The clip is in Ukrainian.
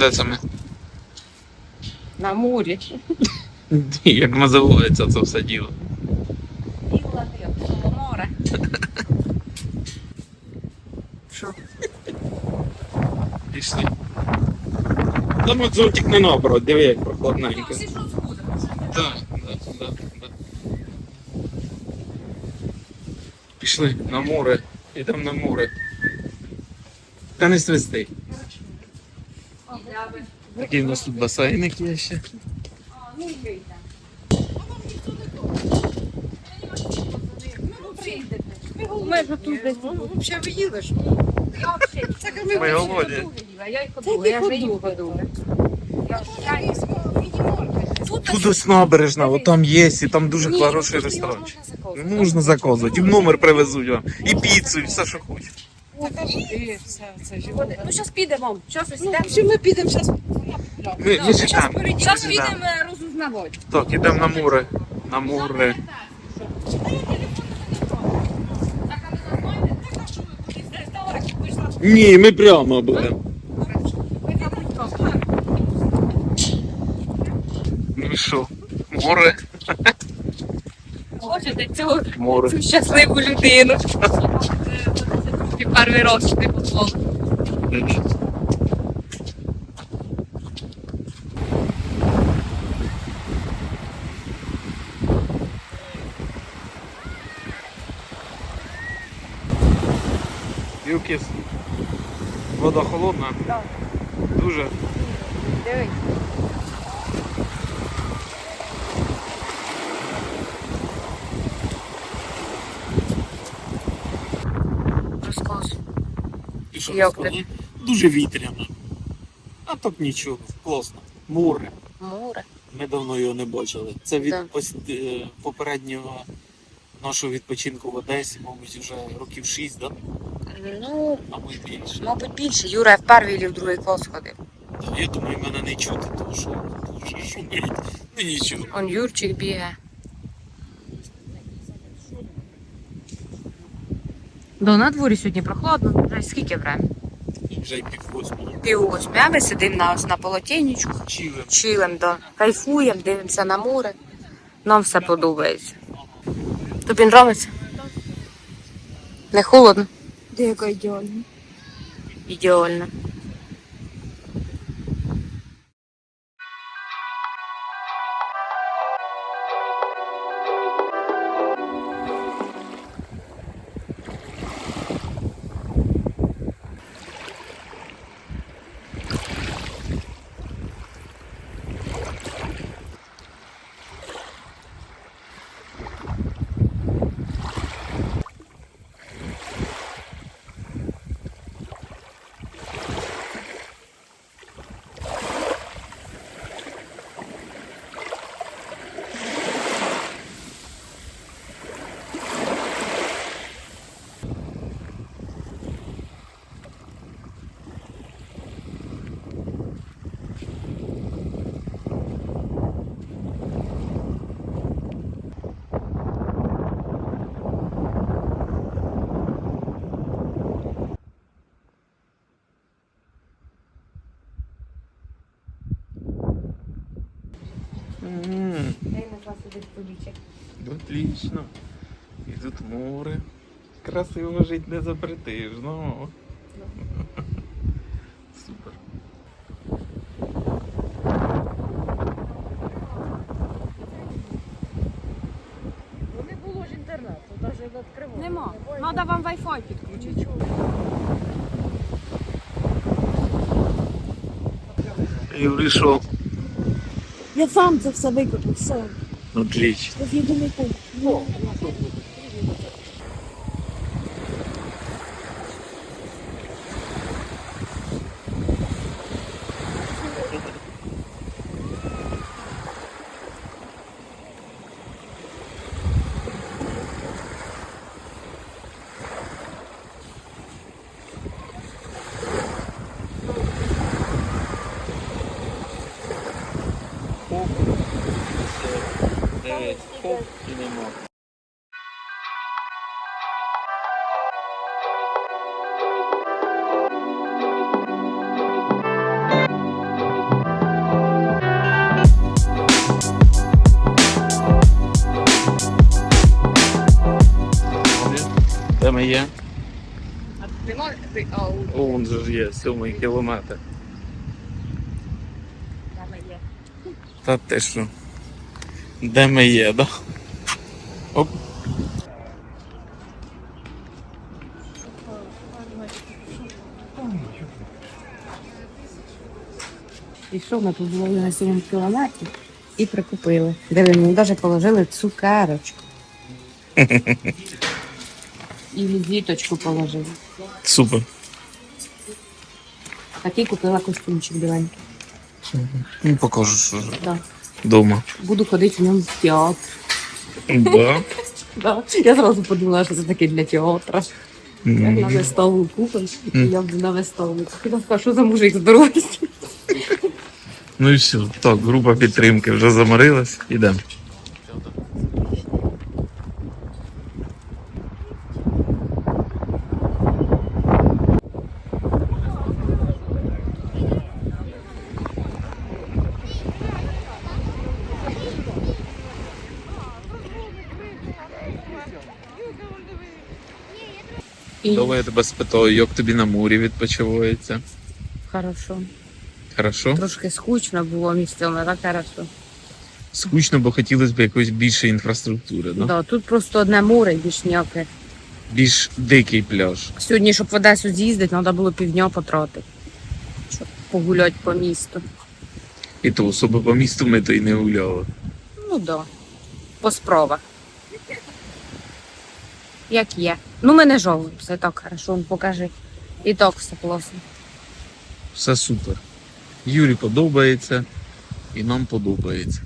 Де це ми? На морі. Як називається це все діло? Біла коло море. Що? Пішли. Там от зонтик не наоборот, диви, як прохладненько. Так, так. Пішли на море. Ідемо на море. Та не свисти. Такий у нас тут басейник є ще. Ну. Ми ж тут десь. Взагалі ви їли ж? А Ми голодні. Я й ходила, я ж їм ходила. Тут ось набережна, от там є, і там дуже хороший ресторан. Можна заказувати, і в номер привезуть вам, і піцу, і все, що хочеш. Все, це. Ну, зараз підемо. Зараз ось Ну, йдемо. що ми підемо зараз? Ми, ми ж там. Зараз підемо е, розузнавати. Так, ідемо на море. На море. Ні, ми прямо будемо. Ну і що? Море? Хочете цю, Море. цю щасливу людину. Перший раз ти позволив. Юкіс. Вода холодна. Так. Дуже. Дивись. І що Як розказати? Дуже вітряно. А так нічого, класно. Море. Море. Ми давно його не бачили. Це від пос- е, попереднього нашого відпочинку в Одесі, мабуть, вже років 6, да? Ну, мабуть більше. мабуть, більше. Юра в перший чи в другий клас ходив. Я думаю, мене не чути, тому що дуже шумить. Ну нічого. Он Юрчик бігає. Да, на дворі сьогодні прохладно. Вже скільки время? Вже й пів восьмого. Пів восьми, а ми сидимо на, на полотенечку, Чилим. чилим, да. кайфуємо, дивимося на море. Нам все подобається. Тобі подобається? Не холодно? Яка ідеальна. Ідеально. Сюди столічок. Отлично. І тут море. Красиво жити не запретиш, ну. Супер. Не було ж інтернету, навіть відкривали. Нема. Треба вам Wi-Fi підключити. Юрій що? Я сам це все викупив, все. Отлично. Це єдиний пункт. で飛行機にも Também é. Um dos dias, mata, amanhã Está de teste. Де ми є. Да? Оп. І що ми побули на 7 кілометрів і прикупили. Диви, мені навіть положили цукерочку. І візиточку положили. Супер. Такий купила костюмчик біленький. Ну, покажу, що Да. Дома. Буду ходити в ньому в театр. Да. Да. Я зразу подумала, що це таке для театра. Я на виставу купиш, і я буду на виставу. Я скажу, що за мужик здоровий. Ну і все. Так, група підтримки вже заморилась. Ідемо. І... Я тебе спитаю, як тобі на морі відпочивається? Хорошо. Хорошо? Трошки скучно було місцями, так хорошо. Скучно, бо хотілося б якоїсь більшої інфраструктури, да? Да, тут просто одне море, більш ніяке. Більш дикий пляж. Сьогодні, щоб в Одесу з'їздити, треба було півдня потратити. Щоб погуляти по місту. І то особо по місту ми то й не гуляли. Ну да. По справах. Як є. Ну, ми не жовуємо. все так хорошо, покажи. І так все класно. Все супер. Юрі подобається, і нам подобається.